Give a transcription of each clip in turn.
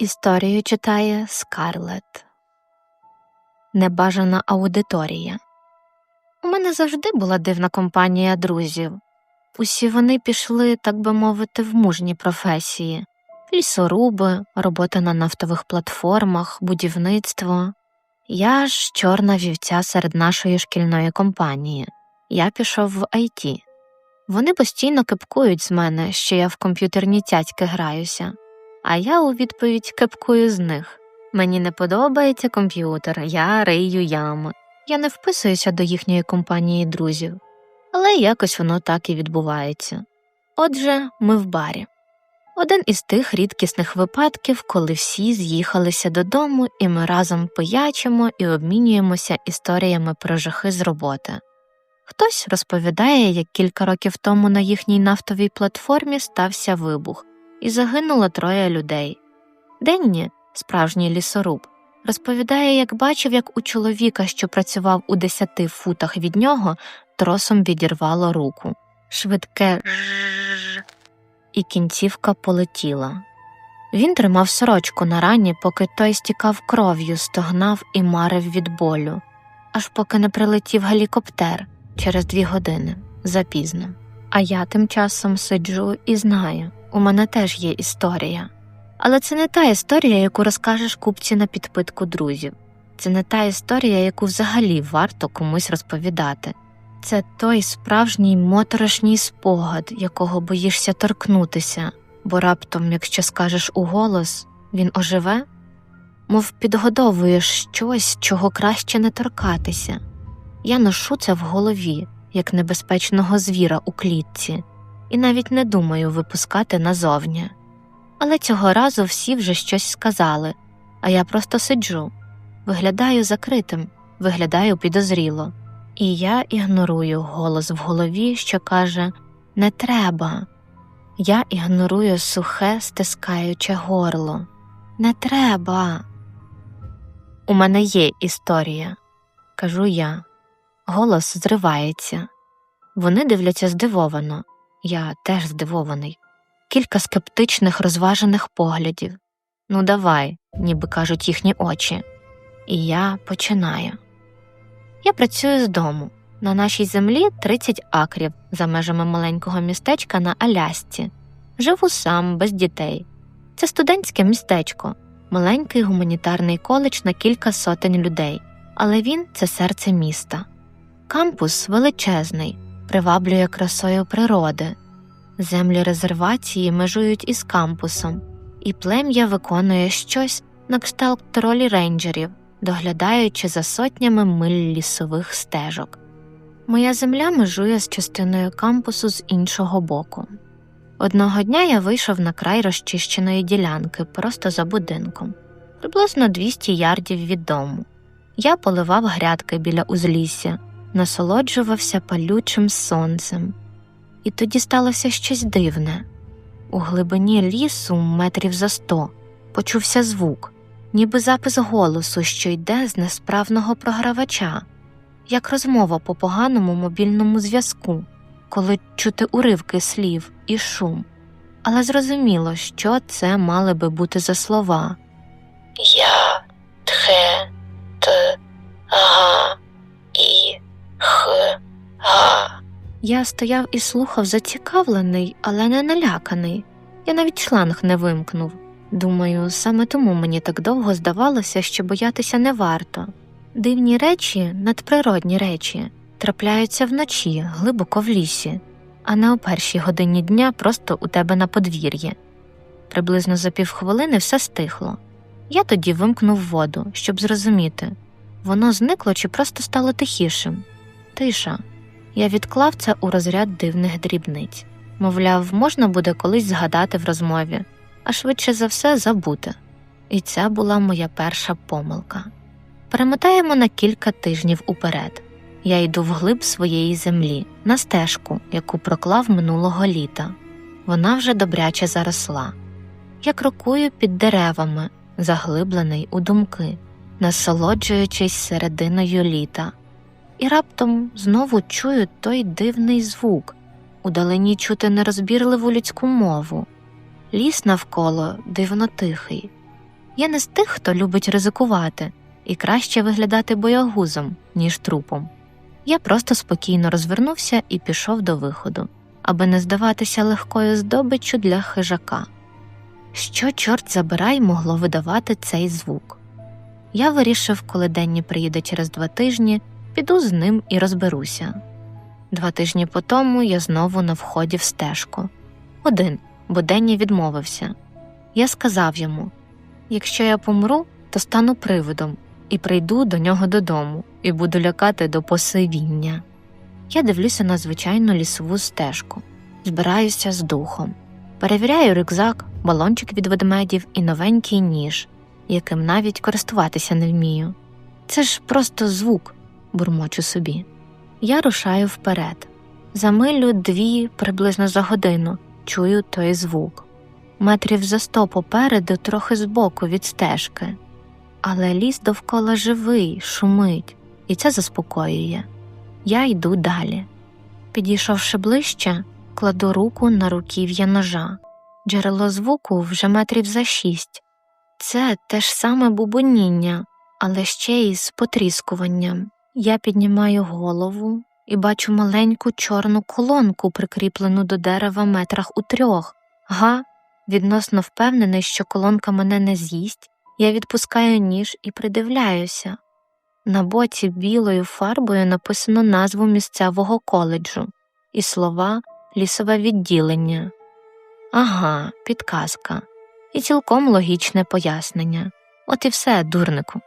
Історію читає Скарлет. Небажана аудиторія. У мене завжди була дивна компанія друзів. Усі вони пішли, так би мовити, в мужні професії лісоруби, робота на нафтових платформах, будівництво. Я ж чорна вівця серед нашої шкільної компанії. Я пішов в IT. Вони постійно кипкують з мене, що я в комп'ютерні цяцьки граюся, а я у відповідь кипкую з них. Мені не подобається комп'ютер, я рию ями. Я не вписуюся до їхньої компанії друзів, але якось воно так і відбувається. Отже, ми в барі. Один із тих рідкісних випадків, коли всі з'їхалися додому, і ми разом пиячимо і обмінюємося історіями про жахи з роботи. Хтось розповідає, як кілька років тому на їхній нафтовій платформі стався вибух, і загинуло троє людей. Денні, справжній лісоруб, розповідає, як бачив, як у чоловіка, що працював у десяти футах від нього, тросом відірвало руку. Швидке «жжж» і кінцівка полетіла. Він тримав сорочку на рані, поки той стікав кров'ю, стогнав і марив від болю, аж поки не прилетів гелікоптер через дві години запізно. А я тим часом сиджу і знаю, у мене теж є історія. Але це не та історія, яку розкажеш купці на підпитку друзів. Це не та історія, яку взагалі варто комусь розповідати. Це той справжній моторошній спогад, якого боїшся торкнутися, бо раптом, якщо скажеш уголос, він оживе, мов підгодовуєш щось, чого краще не торкатися. Я ношу це в голові, як небезпечного звіра у клітці, і навіть не думаю випускати назовні. Але цього разу всі вже щось сказали, а я просто сиджу, виглядаю закритим, виглядаю підозріло, і я ігнорую голос в голові, що каже Не треба. Я ігнорую сухе, стискаюче горло. Не треба. У мене є історія, кажу я. Голос зривається. Вони дивляться здивовано, я теж здивований кілька скептичних розважених поглядів. Ну, давай, ніби кажуть їхні очі. І я починаю. Я працюю з дому. На нашій землі 30 акрів за межами маленького містечка на Алясці. Живу сам, без дітей. Це студентське містечко, маленький гуманітарний коледж на кілька сотень людей, але він це серце міста. Кампус величезний, приваблює красою природи, Землі резервації межують із кампусом, і плем'я виконує щось на кшталт тролі рейнджерів, доглядаючи за сотнями миль лісових стежок. Моя земля межує з частиною кампусу з іншого боку. Одного дня я вийшов на край розчищеної ділянки просто за будинком, приблизно 200 ярдів від дому. Я поливав грядки біля узлісся, насолоджувався палючим сонцем. І тоді сталося щось дивне. У глибині лісу, метрів за сто, почувся звук, ніби запис голосу, що йде з несправного програвача, як розмова по поганому мобільному зв'язку, коли чути уривки слів і шум. Але зрозуміло, що це мали би бути за слова Я, тхе, т, га, і. Я стояв і слухав зацікавлений, але не наляканий. Я навіть шланг не вимкнув. Думаю, саме тому мені так довго здавалося, що боятися не варто. Дивні речі, надприродні речі, трапляються вночі, глибоко в лісі, а не о першій годині дня просто у тебе на подвір'ї. Приблизно за півхвилини все стихло. Я тоді вимкнув воду, щоб зрозуміти воно зникло чи просто стало тихішим. Тиша. Я відклав це у розряд дивних дрібниць. Мовляв, можна буде колись згадати в розмові, а швидше за все забути. І це була моя перша помилка. Перемотаємо на кілька тижнів уперед. Я йду вглиб своєї землі, на стежку, яку проклав минулого літа. Вона вже добряче заросла. Я крокую під деревами, заглиблений у думки, насолоджуючись серединою літа, і раптом знову чую той дивний звук, удалині чути нерозбірливу людську мову. Ліс навколо дивно тихий. Я не з тих, хто любить ризикувати і краще виглядати боягузом, ніж трупом. Я просто спокійно розвернувся і пішов до виходу, аби не здаватися легкою здобиччю для хижака. Що, чорт забирай, могло видавати цей звук? Я вирішив, коли Денні приїде через два тижні, піду з ним і розберуся. Два тижні по тому я знову на вході в стежку. Один, бо Денні відмовився. Я сказав йому якщо я помру, то стану привидом і прийду до нього додому і буду лякати до посивіння. Я дивлюся на звичайну лісову стежку, збираюся з духом, перевіряю рюкзак, балончик від ведмедів і новенький ніж, яким навіть користуватися не вмію. Це ж просто звук, бурмочу собі. Я рушаю вперед. За милю дві приблизно за годину чую той звук. Метрів за сто попереду, трохи збоку від стежки. Але ліс довкола живий, шумить, і це заспокоює. Я йду далі. Підійшовши ближче, кладу руку на руків'я ножа. Джерело звуку вже метрів за шість. Це те ж саме бубоніння, але ще й з потріскуванням. Я піднімаю голову і бачу маленьку чорну колонку, прикріплену до дерева метрах у трьох. Га, відносно впевнений, що колонка мене не з'їсть, я відпускаю ніж і придивляюся. На боці білою фарбою написано назву місцевого коледжу і слова лісове відділення. Ага, підказка. І цілком логічне пояснення. От і все, дурнику.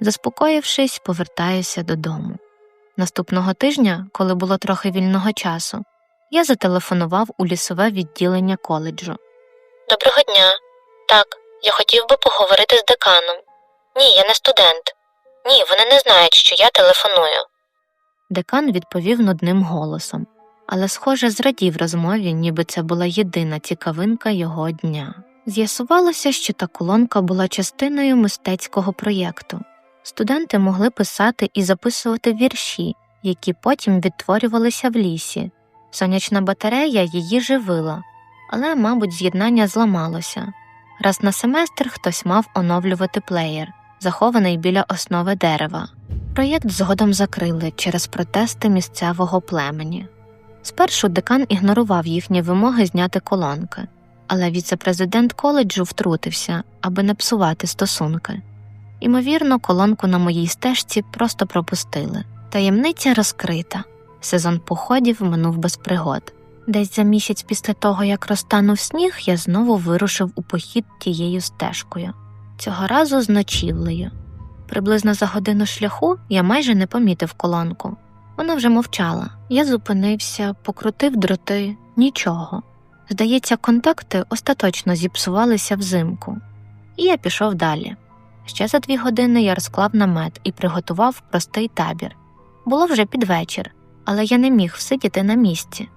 Заспокоївшись, повертаюся додому. Наступного тижня, коли було трохи вільного часу, я зателефонував у лісове відділення коледжу. Доброго дня. Так, я хотів би поговорити з деканом. Ні, я не студент. Ні, вони не знають, що я телефоную. Декан відповів нудним голосом, але, схоже, зрадів розмові, ніби це була єдина цікавинка його дня. З'ясувалося, що та колонка була частиною мистецького проєкту. Студенти могли писати і записувати вірші, які потім відтворювалися в лісі. Сонячна батарея її живила, але, мабуть, з'єднання зламалося. Раз на семестр хтось мав оновлювати плеєр, захований біля основи дерева. Проєкт згодом закрили через протести місцевого племені. Спершу декан ігнорував їхні вимоги зняти колонки, але віце-президент коледжу втрутився, аби не псувати стосунки. Імовірно, колонку на моїй стежці просто пропустили. Таємниця розкрита. Сезон походів минув без пригод. Десь за місяць після того, як розтанув сніг, я знову вирушив у похід тією стежкою, цього разу з ночівлею. Приблизно за годину шляху я майже не помітив колонку. Вона вже мовчала. Я зупинився, покрутив дроти, нічого. Здається, контакти остаточно зіпсувалися взимку, і я пішов далі. Ще за дві години я розклав намет і приготував простий табір. Було вже під вечір, але я не міг всидіти на місці.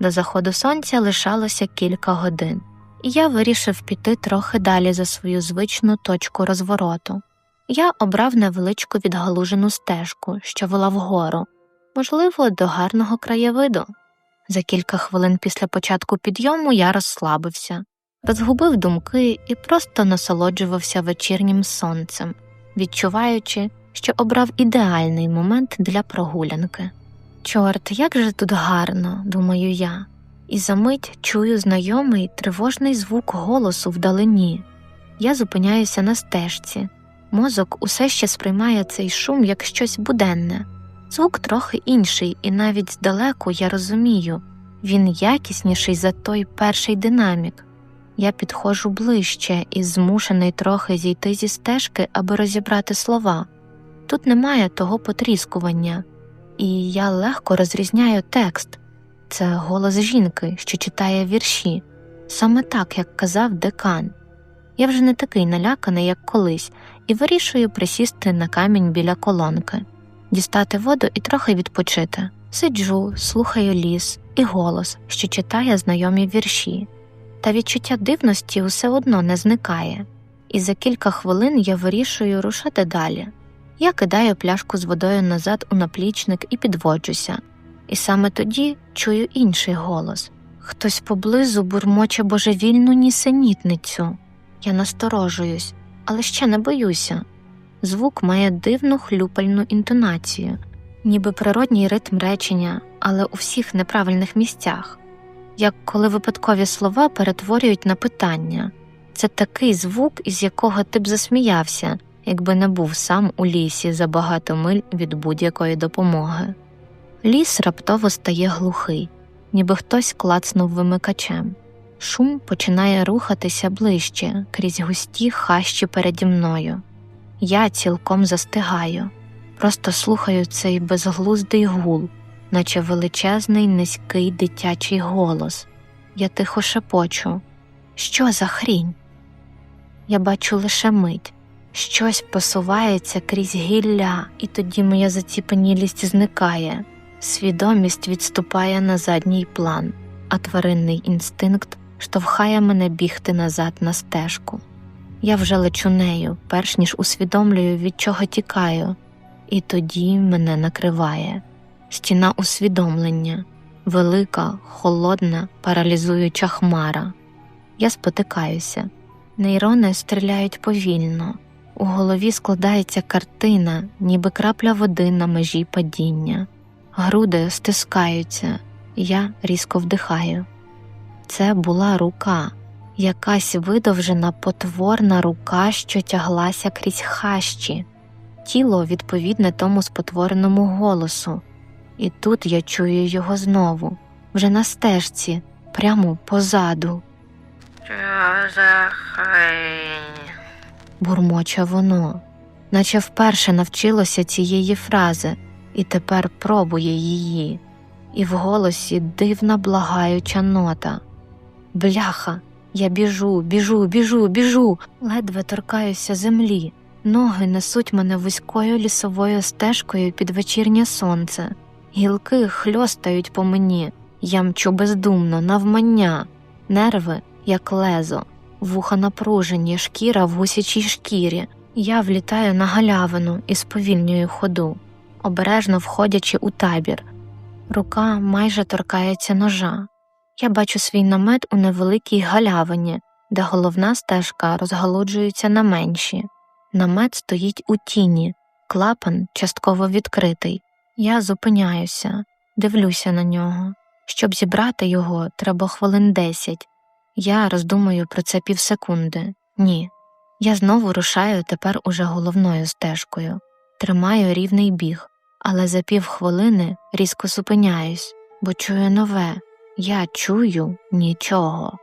До заходу сонця лишалося кілька годин, і я вирішив піти трохи далі за свою звичну точку розвороту. Я обрав невеличку відгалужену стежку, що вела вгору, можливо, до гарного краєвиду. За кілька хвилин після початку підйому я розслабився, розгубив думки і просто насолоджувався вечірнім сонцем, відчуваючи, що обрав ідеальний момент для прогулянки. Чорт, як же тут гарно, думаю я, і за мить чую знайомий тривожний звук голосу вдалині. Я зупиняюся на стежці. Мозок усе ще сприймає цей шум як щось буденне. Звук трохи інший, і навіть здалеку я розумію він якісніший за той перший динамік. Я підходжу ближче і змушений трохи зійти зі стежки, аби розібрати слова. Тут немає того потріскування, і я легко розрізняю текст це голос жінки, що читає вірші. саме так, як казав декан. Я вже не такий наляканий, як колись, і вирішую присісти на камінь біля колонки, дістати воду і трохи відпочити. Сиджу, слухаю ліс і голос, що читає знайомі вірші, та відчуття дивності усе одно не зникає, і за кілька хвилин я вирішую рушати далі. Я кидаю пляшку з водою назад у наплічник і підводжуся, і саме тоді чую інший голос хтось поблизу бурмоче божевільну нісенітницю. Я насторожуюсь, але ще не боюся. Звук має дивну хлюпальну інтонацію, ніби природній ритм речення, але у всіх неправильних місцях, як коли випадкові слова перетворюють на питання. Це такий звук, із якого ти б засміявся, якби не був сам у лісі за багато миль від будь-якої допомоги. Ліс раптово стає глухий, ніби хтось клацнув вимикачем. Шум починає рухатися ближче крізь густі хащі переді мною. Я цілком застигаю, просто слухаю цей безглуздий гул, наче величезний низький дитячий голос. Я тихо шепочу. Що за хрінь? Я бачу лише мить. Щось посувається крізь гілля, і тоді моя заціпенілість зникає, свідомість відступає на задній план, а тваринний інстинкт штовхає мене бігти назад на стежку. Я вже лечу нею, перш ніж усвідомлюю, від чого тікаю, і тоді мене накриває стіна усвідомлення, велика, холодна, паралізуюча хмара. Я спотикаюся, нейрони стріляють повільно, у голові складається картина, ніби крапля води на межі падіння, груди стискаються, я різко вдихаю. Це була рука, якась видовжена потворна рука, що тяглася крізь хащі, тіло відповідне тому спотвореному голосу, і тут я чую його знову, вже на стежці, прямо позаду. Що за хрень? бурмоче воно, наче вперше навчилося цієї фрази і тепер пробує її, і в голосі дивна благаюча нота. Бляха, я біжу, біжу, біжу, біжу, ледве торкаюся землі. Ноги несуть мене вузькою лісовою стежкою під вечірнє сонце, гілки хльостають по мені, я мчу бездумно, навмання, нерви, як лезо, вуха напружені, шкіра в гусячій шкірі. Я влітаю на галявину і сповільнюю ходу, обережно входячи у табір. Рука майже торкається ножа. Я бачу свій намет у невеликій галявині, де головна стежка розгалуджується на менші. Намет стоїть у тіні, клапан частково відкритий. Я зупиняюся, дивлюся на нього. Щоб зібрати його, треба хвилин десять. Я роздумую про це півсекунди. Ні. Я знову рушаю тепер уже головною стежкою, тримаю рівний біг, але за півхвилини різко зупиняюсь, бо чую нове. Я чую нічого,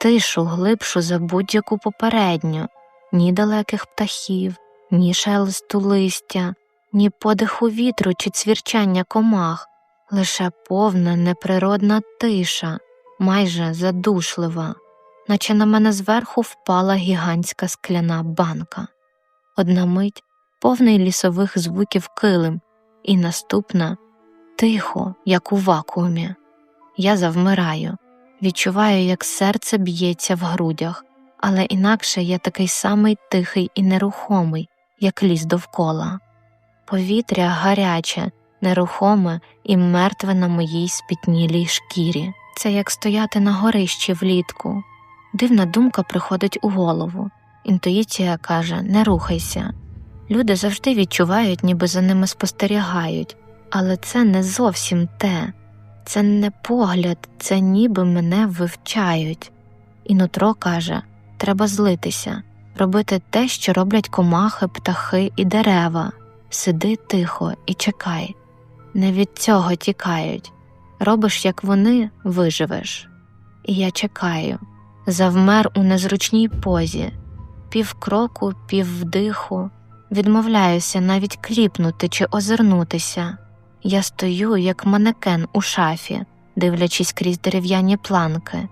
тишу глибшу за будь-яку попередню, ні далеких птахів, ні шелесту листя, ні подиху вітру чи цвірчання комах, лише повна неприродна тиша, майже задушлива, наче на мене зверху впала гігантська скляна банка. Одна мить повний лісових звуків килим, і наступна тихо, як у вакуумі. Я завмираю, відчуваю, як серце б'ється в грудях, але інакше я такий самий тихий і нерухомий, як ліс довкола. Повітря гаряче, нерухоме і мертве на моїй спітнілій шкірі. Це як стояти на горищі влітку. Дивна думка приходить у голову. Інтуїція каже не рухайся. Люди завжди відчувають, ніби за ними спостерігають, але це не зовсім те. Це не погляд, це ніби мене вивчають. І нутро каже треба злитися, робити те, що роблять комахи, птахи і дерева. Сиди тихо і чекай. Не від цього тікають. Робиш, як вони, виживеш. І я чекаю, завмер у незручній позі, півкроку, піввдиху, відмовляюся навіть кліпнути чи озирнутися. Я стою, як манекен у шафі, дивлячись крізь дерев'яні планки.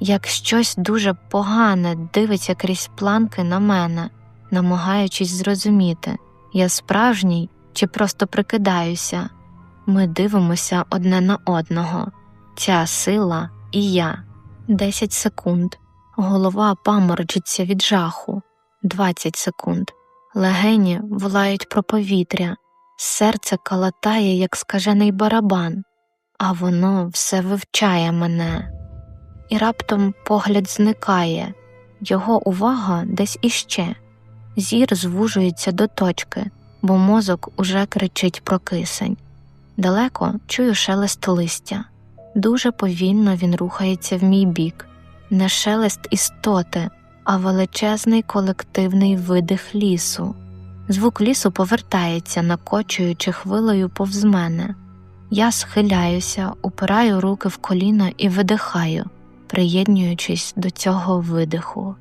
як щось дуже погане дивиться крізь планки на мене, намагаючись зрозуміти, я справжній чи просто прикидаюся. Ми дивимося одне на одного. Ця сила і я. Десять секунд. Голова паморочиться від жаху. Двадцять секунд. Легені волають про повітря, серце калатає, як скажений барабан, а воно все вивчає мене. І раптом погляд зникає, його увага десь іще. Зір звужується до точки, бо мозок уже кричить про кисень. Далеко чую шелест листя. Дуже повільно він рухається в мій бік, не шелест істоти, а величезний колективний видих лісу. Звук лісу повертається, накочуючи хвилею повз мене. Я схиляюся, упираю руки в коліна і видихаю, приєднуючись до цього видиху.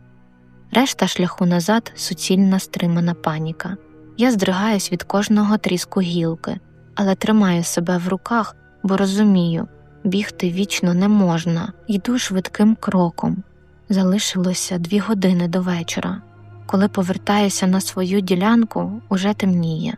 Решта шляху назад суцільна стримана паніка. Я здригаюсь від кожного тріску гілки, але тримаю себе в руках, бо розумію, бігти вічно не можна, йду швидким кроком. Залишилося дві години до вечора. Коли повертаюся на свою ділянку, уже темніє.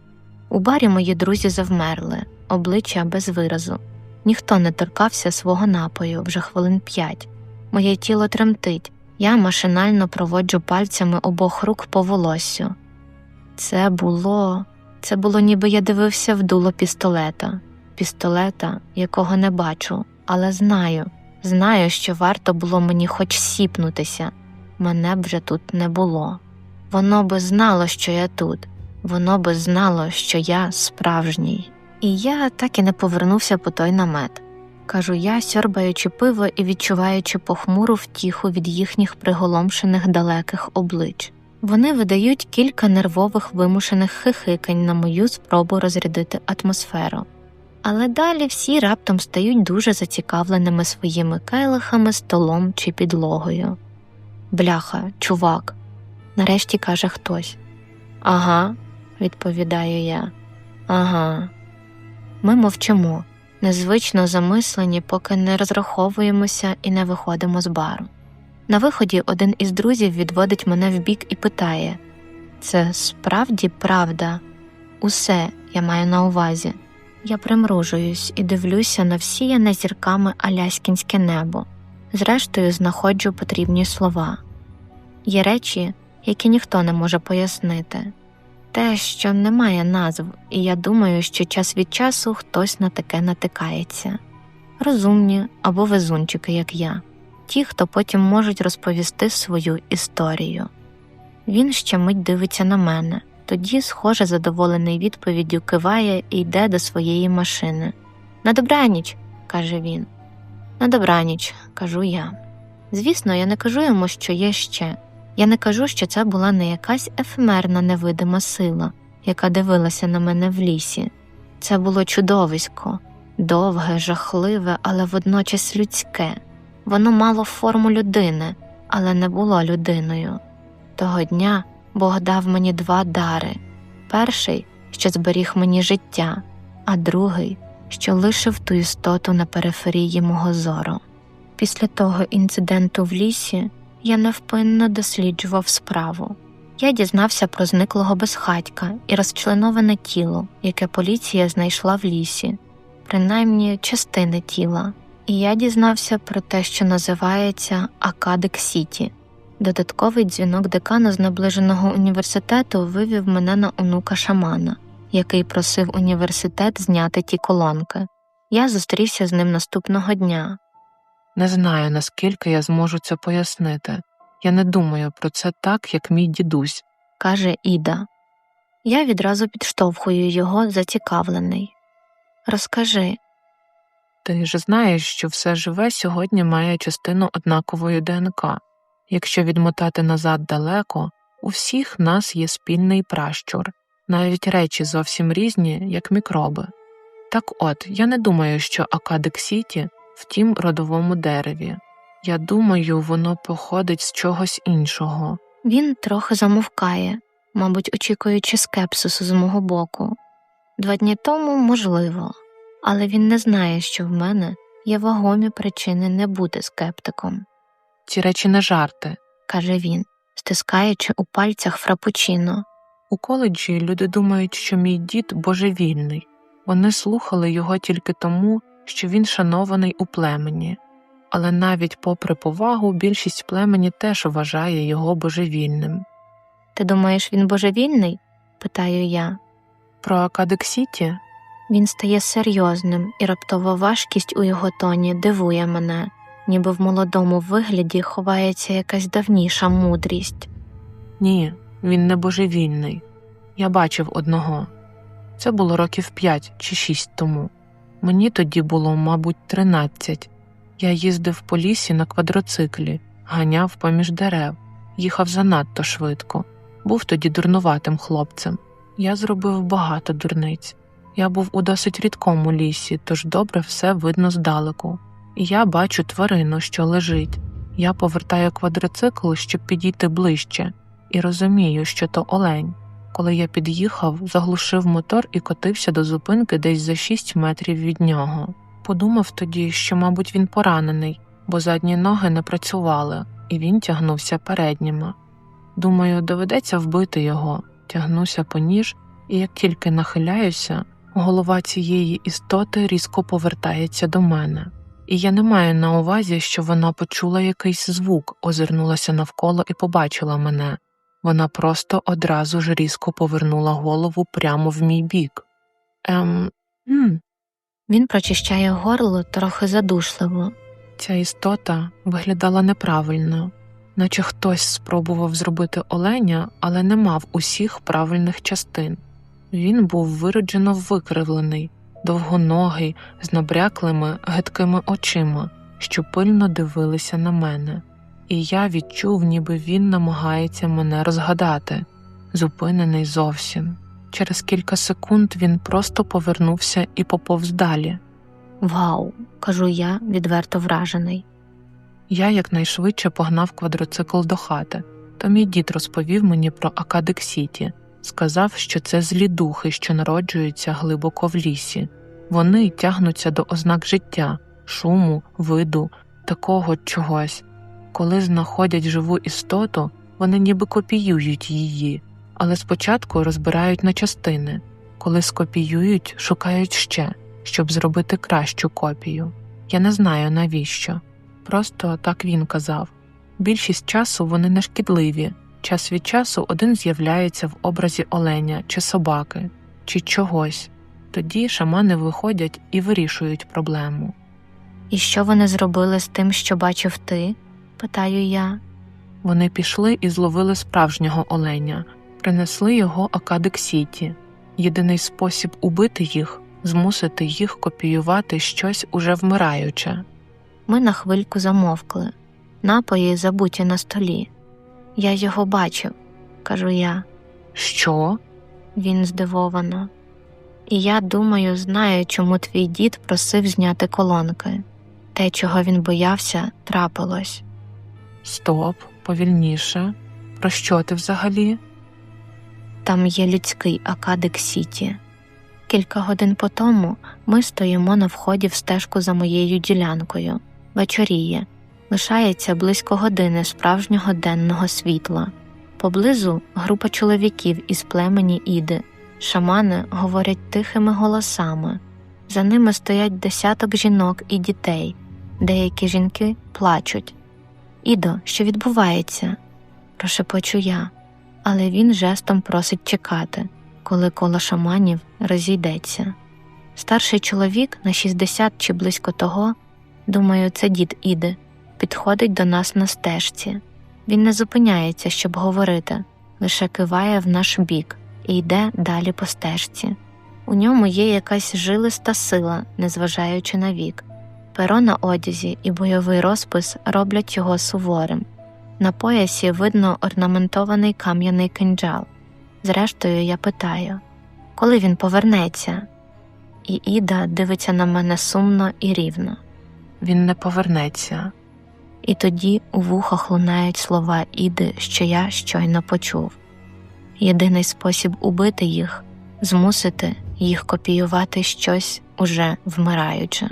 У барі мої друзі завмерли, обличчя без виразу. Ніхто не торкався свого напою вже хвилин п'ять. Моє тіло тремтить, я машинально проводжу пальцями обох рук по волоссю. Це було, це було, ніби я дивився в дуло пістолета, пістолета, якого не бачу, але знаю, знаю, що варто було мені хоч сіпнутися, мене б вже тут не було. Воно би знало, що я тут, воно би знало, що я справжній. І я так і не повернувся по той намет. Кажу я, сьорбаючи пиво і відчуваючи похмуру втіху від їхніх приголомшених далеких облич. Вони видають кілька нервових вимушених хихикань на мою спробу розрядити атмосферу. Але далі всі раптом стають дуже зацікавленими своїми келихами, столом чи підлогою. Бляха, чувак, нарешті каже хтось. Ага, відповідаю я. Ага. Ми мовчимо, незвично замислені, поки не розраховуємося і не виходимо з бару. На виході один із друзів відводить мене вбік і питає Це справді правда? Усе я маю на увазі. Я примружуюсь і дивлюся на всіяне зірками аляскінське небо, зрештою знаходжу потрібні слова. Є речі, які ніхто не може пояснити, те, що не має назв, і я думаю, що час від часу хтось на таке натикається розумні або везунчики, як я, ті, хто потім можуть розповісти свою історію. Він ще мить дивиться на мене, тоді, схоже, задоволений відповіддю киває і йде до своєї машини. На добраніч, каже він. На добраніч, кажу я. Звісно, я не кажу йому, що є ще. Я не кажу, що це була не якась ефемерна невидима сила, яка дивилася на мене в лісі. Це було чудовисько, довге, жахливе, але водночас людське. Воно мало форму людини, але не було людиною. Того дня Бог дав мені два дари перший, що зберіг мені життя, а другий, що лишив ту істоту на периферії мого зору. Після того інциденту в лісі я невпинно досліджував справу. Я дізнався про зниклого безхатька і розчленоване тіло, яке поліція знайшла в лісі, принаймні частини тіла, і я дізнався про те, що називається Акадик Сіті. Додатковий дзвінок декана з наближеного університету вивів мене на онука шамана, який просив університет зняти ті колонки. Я зустрівся з ним наступного дня. Не знаю, наскільки я зможу це пояснити. Я не думаю про це так, як мій дідусь. каже Іда. Я відразу підштовхую його зацікавлений. Розкажи, Ти ж знаєш, що все живе сьогодні має частину однакової ДНК. Якщо відмотати назад далеко, у всіх нас є спільний пращур, навіть речі зовсім різні, як мікроби. Так от, я не думаю, що Акадик Сіті в тім родовому дереві. Я думаю, воно походить з чогось іншого. він трохи замовкає, мабуть, очікуючи скепсису з мого боку. Два дні тому можливо, але він не знає, що в мене є вагомі причини не бути скептиком. Ці речі не жарти. каже він, стискаючи у пальцях фрапучино. У коледжі люди думають, що мій дід божевільний. Вони слухали його тільки тому, що він шанований у племені. Але навіть попри повагу, більшість племені теж вважає його божевільним. Ти думаєш, він божевільний? питаю я. Про Акадексіті Він стає серйозним, і раптова важкість у його тоні дивує мене, ніби в молодому вигляді ховається якась давніша мудрість. ні, він не божевільний. Я бачив одного. Це було років п'ять чи шість тому. Мені тоді було, мабуть, тринадцять. Я їздив по лісі на квадроциклі, ганяв поміж дерев, їхав занадто швидко. Був тоді дурнуватим хлопцем. Я зробив багато дурниць. Я був у досить рідкому лісі, тож добре все видно здалеку. І я бачу тварину, що лежить. Я повертаю квадроцикл, щоб підійти ближче, і розумію, що то олень. Коли я під'їхав, заглушив мотор і котився до зупинки десь за 6 метрів від нього. Подумав тоді, що, мабуть, він поранений, бо задні ноги не працювали, і він тягнувся передніми. Думаю, доведеться вбити його, тягнуся по ніж, і як тільки нахиляюся, голова цієї істоти різко повертається до мене. І я не маю на увазі, що вона почула якийсь звук, озирнулася навколо і побачила мене. Вона просто одразу ж різко повернула голову прямо в мій бік. Ем, м, Він прочищає горло трохи задушливо. ця істота виглядала неправильно, наче хтось спробував зробити оленя, але не мав усіх правильних частин. Він був вироджено викривлений, довгоногий, з набряклими гидкими очима, що пильно дивилися на мене, і я відчув, ніби він намагається мене розгадати, зупинений зовсім. Через кілька секунд він просто повернувся і поповз далі. Вау, кажу я, відверто вражений. Я якнайшвидше погнав квадроцикл до хати, то мій дід розповів мені про Акадик Сіті, сказав, що це злі духи, що народжуються глибоко в лісі. Вони тягнуться до ознак життя, шуму, виду, такого чогось. Коли знаходять живу істоту, вони ніби копіюють її, але спочатку розбирають на частини. Коли скопіюють, шукають ще, щоб зробити кращу копію. Я не знаю навіщо. Просто так він казав. Більшість часу вони не шкідливі. Час від часу один з'являється в образі оленя чи собаки, чи чогось. Тоді шамани виходять і вирішують проблему. І що вони зробили з тим, що бачив ти? Питаю я. Вони пішли і зловили справжнього оленя, принесли його Акадик Сіті. Єдиний спосіб убити їх змусити їх копіювати щось уже вмираюче. Ми на хвильку замовкли. Напої забуті на столі. Я його бачив, кажу я. Що? Він здивовано. І я думаю, знаю, чому твій дід просив зняти колонки. Те, чого він боявся, трапилось. Стоп, повільніше. Про що ти взагалі? Там є людський Акадик Сіті. Кілька годин по тому ми стоїмо на вході в стежку за моєю ділянкою. Вечоріє. Лишається близько години справжнього денного світла. Поблизу група чоловіків із племені Іди. Шамани говорять тихими голосами. За ними стоять десяток жінок і дітей. Деякі жінки плачуть. Ідо, що відбувається? прошепочу я, але він жестом просить чекати, коли коло шаманів розійдеться. Старший чоловік на 60 чи близько того, думаю, це дід Іди, підходить до нас на стежці. Він не зупиняється, щоб говорити, лише киває в наш бік і йде далі по стежці. У ньому є якась жилиста сила, незважаючи на вік. Перо на одязі і бойовий розпис роблять його суворим. На поясі видно орнаментований кам'яний кинджал. Зрештою, я питаю, коли він повернеться? І Іда дивиться на мене сумно і рівно. Він не повернеться. І тоді у вухах лунають слова Іди, що я щойно почув. Єдиний спосіб убити їх змусити їх копіювати щось уже вмираюче.